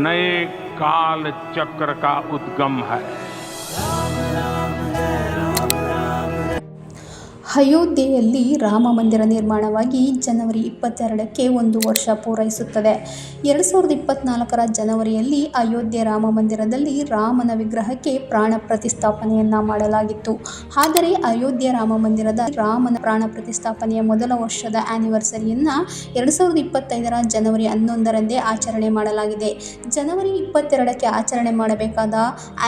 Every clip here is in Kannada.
नए काल चक्र का उद्गम है। ಅಯೋಧ್ಯೆಯಲ್ಲಿ ರಾಮ ಮಂದಿರ ನಿರ್ಮಾಣವಾಗಿ ಜನವರಿ ಇಪ್ಪತ್ತೆರಡಕ್ಕೆ ಒಂದು ವರ್ಷ ಪೂರೈಸುತ್ತದೆ. ಎರಡು ಸಾವಿರದ ಇಪ್ಪತ್ತ್ನಾಲ್ಕರ ಜನವರಿಯಲ್ಲಿ ಅಯೋಧ್ಯೆ ರಾಮ ಮಂದಿರದಲ್ಲಿ ರಾಮನ ವಿಗ್ರಹಕ್ಕೆ ಪ್ರಾಣ ಪ್ರತಿಷ್ಠಾಪನೆಯನ್ನು ಮಾಡಲಾಗಿತ್ತು. ಆದರೆ ಅಯೋಧ್ಯೆ ರಾಮ ಮಂದಿರದ ರಾಮನ ಪ್ರಾಣ ಪ್ರತಿಷ್ಠಾಪನೆಯ ಮೊದಲ ವರ್ಷದ ಆ್ಯನಿವರ್ಸರಿಯನ್ನು ಎರಡು ಸಾವಿರದ ಇಪ್ಪತ್ತೈದರ ಜನವರಿ ಹನ್ನೊಂದರಂದೇ ಆಚರಣೆ ಮಾಡಲಾಗಿದೆ. ಜನವರಿ ಇಪ್ಪತ್ತೆರಡಕ್ಕೆ ಆಚರಣೆ ಮಾಡಬೇಕಾದ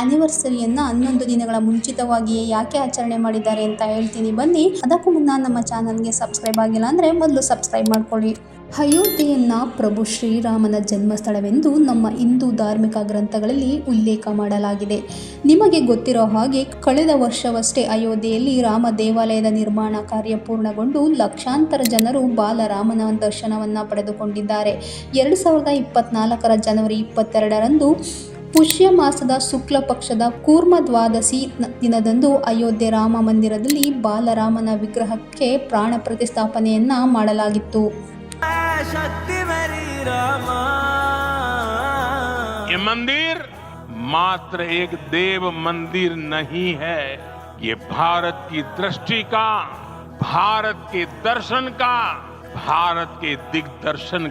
ಆ್ಯನಿವರ್ಸರಿಯನ್ನು ಹನ್ನೊಂದು ದಿನಗಳ ಮುಂಚಿತವಾಗಿಯೇ ಯಾಕೆ ಆಚರಣೆ ಮಾಡಿದ್ದಾರೆ ಅಂತ ಹೇಳ್ತೀನಿ. ಬನ್ನಿ ಅದಕ್ಕೂ ಮುನ್ನ ನಮ್ಮ ಚಾನಲ್ಗೆ ಸಬ್ಸ್ಕ್ರೈಬ್ ಆಗಿಲ್ಲ ಅಂದರೆ ಮೊದಲು ಸಬ್ಸ್ಕ್ರೈಬ್ ಮಾಡ್ಕೊಳ್ಳಿ. ಅಯೋಧ್ಯೆಯನ್ನ ಪ್ರಭು ಶ್ರೀರಾಮನ ಜನ್ಮಸ್ಥಳವೆಂದು ನಮ್ಮ ಹಿಂದೂ ಧಾರ್ಮಿಕ ಗ್ರಂಥಗಳಲ್ಲಿ ಉಲ್ಲೇಖ ಮಾಡಲಾಗಿದೆ. ನಿಮಗೆ ಗೊತ್ತಿರೋ ಹಾಗೆ ಕಳೆದ ವರ್ಷವಷ್ಟೇ ಅಯೋಧ್ಯೆಯಲ್ಲಿ ರಾಮ ದೇವಾಲಯದ ನಿರ್ಮಾಣ ಕಾರ್ಯ ಪೂರ್ಣಗೊಂಡು ಲಕ್ಷಾಂತರ ಜನರು ಬಾಲರಾಮನ ದರ್ಶನವನ್ನು ಪಡೆದುಕೊಂಡಿದ್ದಾರೆ. ಎರಡು ಸಾವಿರದ ಇಪ್ಪತ್ನಾಲ್ಕರ ಜನವರಿ ಇಪ್ಪತ್ತೆರಡರಂದು ಪುಷ್ಯ ಮಾಸದ ಶುಕ್ಲ ಪಕ್ಷದ ಕೂರ್ಮ ದ್ವಾದಶಿ ನ- ದಿನದಂದು ಅಯೋಧ್ಯೆ ರಾಮ ಮಂದಿರದಲ್ಲಿ ಬಾಲರಾಮನ ವಿಗ್ರಹಕ್ಕೆ ಪ್ರಾಣ ಪ್ರತಿಷ್ಠಾಪನೆಯನ್ನ ಮಾಡಲಾಗಿತ್ತು शक्ति मेरी रामा ये मंदिर मात्र एक देव मंदिर नहीं है ये भारत की दृष्टि का भारत के दर्शन का ಭಾರತ್ ಕೆ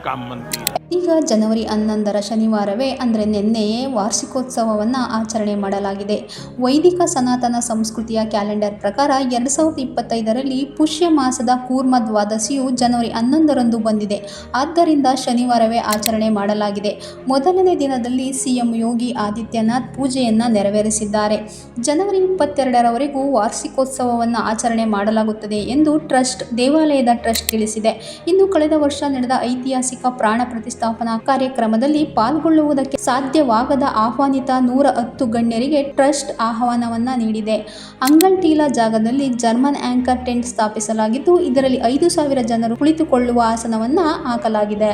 ಕಾ ಮಂದಿರ. ಈಗ ಜನವರಿ ಹನ್ನೊಂದರ ಶನಿವಾರವೇ, ಅಂದರೆ ನಿನ್ನೆಯೇ ವಾರ್ಷಿಕೋತ್ಸವವನ್ನು ಆಚರಣೆ ಮಾಡಲಾಗಿದೆ. ವೈದಿಕ ಸನಾತನ ಸಂಸ್ಕೃತಿಯ ಕ್ಯಾಲೆಂಡರ್ ಪ್ರಕಾರ ಎರಡು ಸಾವಿರದ ಇಪ್ಪತ್ತೈದರಲ್ಲಿ ಪುಷ್ಯ ಮಾಸದ ಕೂರ್ಮ ದ್ವಾದಶಿಯು ಜನವರಿ ಹನ್ನೊಂದರಂದು ಬಂದಿದೆ. ಆದ್ದರಿಂದ ಶನಿವಾರವೇ ಆಚರಣೆ ಮಾಡಲಾಗಿದೆ. ಮೊದಲನೇ ದಿನದಲ್ಲಿ ಸಿಎಂ ಯೋಗಿ ಆದಿತ್ಯನಾಥ್ ಪೂಜೆಯನ್ನು ನೆರವೇರಿಸಿದ್ದಾರೆ. ಜನವರಿ ಇಪ್ಪತ್ತೆರಡರವರೆಗೂ ವಾರ್ಷಿಕೋತ್ಸವವನ್ನು ಆಚರಣೆ ಮಾಡಲಾಗುತ್ತದೆ ಎಂದು ಟ್ರಸ್ಟ್, ದೇವಾಲಯದ ಟ್ರಸ್ಟ್ ತಿಳಿಸಿದೆ. ಇನ್ನು ಕಳೆದ ವರ್ಷ ನಡೆದ ಐತಿಹಾಸಿಕ ಪ್ರಾಣ ಪ್ರತಿಷ್ಠಾಪನಾ ಕಾರ್ಯಕ್ರಮದಲ್ಲಿ ಪಾಲ್ಗೊಳ್ಳುವುದಕ್ಕೆ ಸಾಧ್ಯವಾಗದ ಆಹ್ವಾನಿತ ನೂರ ಹತ್ತು ಗಣ್ಯರಿಗೆ ಟ್ರಸ್ಟ್ ಆಹ್ವಾನವನ್ನ ನೀಡಿದೆ. ಅಂಗಲ್ಟೀಲಾ ಜಾಗದಲ್ಲಿ ಜರ್ಮನ್ ಆಂಕರ್ ಟೆಂಟ್ ಸ್ಥಾಪಿಸಲಾಗಿದ್ದು, ಇದರಲ್ಲಿ ಐದು ಸಾವಿರ ಜನರು ಕುಳಿತುಕೊಳ್ಳುವ ಆಸನವನ್ನ ಹಾಕಲಾಗಿದೆ.